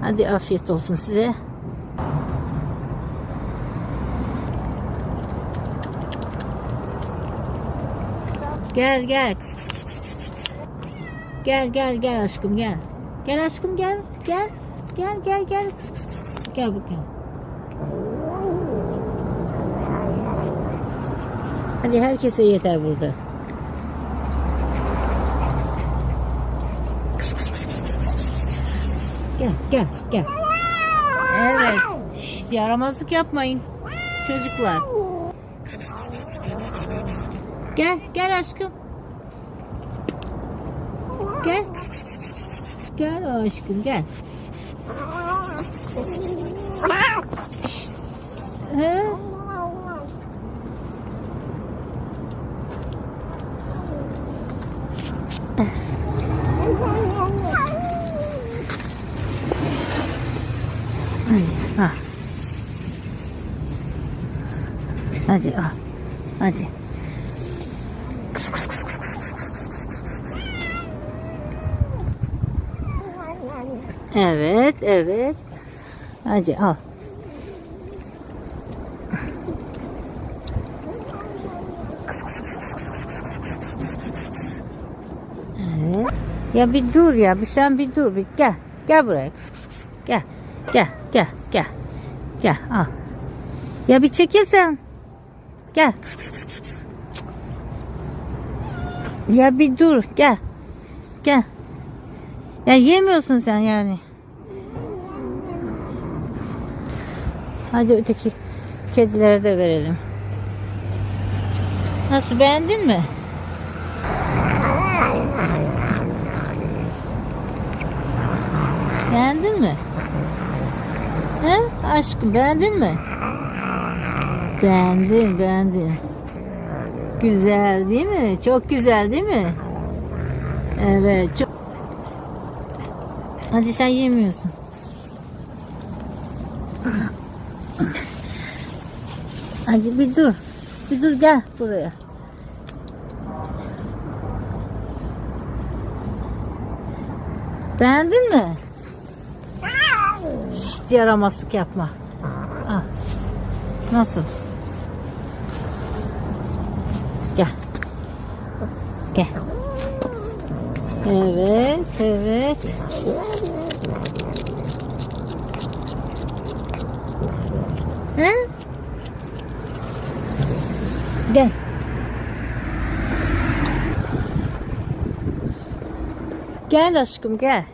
Hadi afiyet olsun size. Gel gel. Kıs, kıs, kıs, kıs, kıs, kıs. Gel gel gel aşkım gel. Gel aşkım gel. Gel. Gel gel gel. Kıs, kıs, kıs, kıs. Gel bakayım. Hadi herkese yeter burada. Gel gel gel. Evet. Şşt, yaramazlık yapmayın. Çocuklar. Gel gel aşkım. Gel. Gel aşkım gel. Şşt. He? Hadi. Ha. Hadi al. Hadi. Evet, evet. Hadi al. Evet. Ya bir dur ya, bir sen bir dur, bir gel. Gel buraya. Gel. Gel, gel, gel. Gel, al. Ya bir çekil sen. Gel. Ya bir dur, gel. Gel. Ya yemiyorsun sen yani. Hadi öteki kedilere de verelim. Nasıl beğendin mi? Beğendin mi? He? Aşkım beğendin mi? Beğendin, beğendin. Güzel değil mi? Çok güzel değil mi? Evet, çok. Hadi sen yemiyorsun. Hadi bir dur. Bir dur gel buraya. Beğendin mi? Şşt yaramazlık yapma. Al. Nasıl? Gel. Gel. Evet, evet. He? Gel. Gel aşkım gel.